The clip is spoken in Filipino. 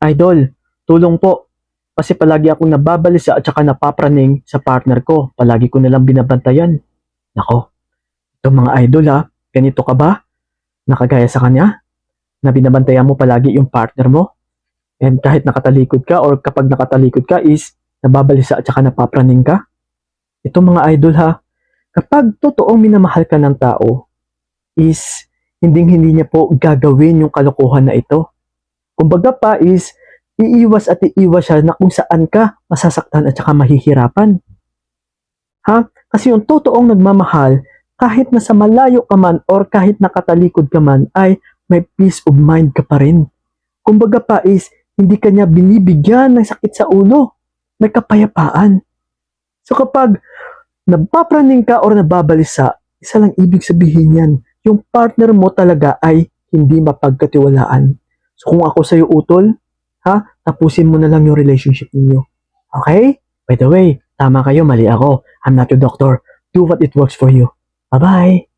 Idol, tulong po. Kasi palagi akong nababalisa at saka napapraning sa partner ko. Palagi ko nalang binabantayan. Nako, itong mga idol ha, ganito ka ba? Nakagaya sa kanya? Na binabantayan mo palagi yung partner mo? And kahit nakatalikod ka or kapag nakatalikod ka is nababalisa at saka napapraning ka? Itong mga idol ha, kapag totoong minamahal ka ng tao, is hindi hindi niya po gagawin yung kalokohan na ito. Kumbaga pa is iiwas at iiwas siya na kung saan ka masasaktan at saka mahihirapan. Ha? Kasi yung totoong nagmamahal, kahit nasa malayo ka man or kahit nakatalikod ka man, ay may peace of mind ka pa rin. Kumbaga pa is, hindi ka niya binibigyan ng sakit sa ulo. May kapayapaan. So kapag napapraning ka or nababalisa, isa lang ibig sabihin yan, yung partner mo talaga ay hindi mapagkatiwalaan. Kung ako sa'yo utol, ha, tapusin mo na lang yung relationship ninyo. Okay? By the way, tama kayo, mali ako. I'm not your doctor. Do what it works for you. Bye-bye!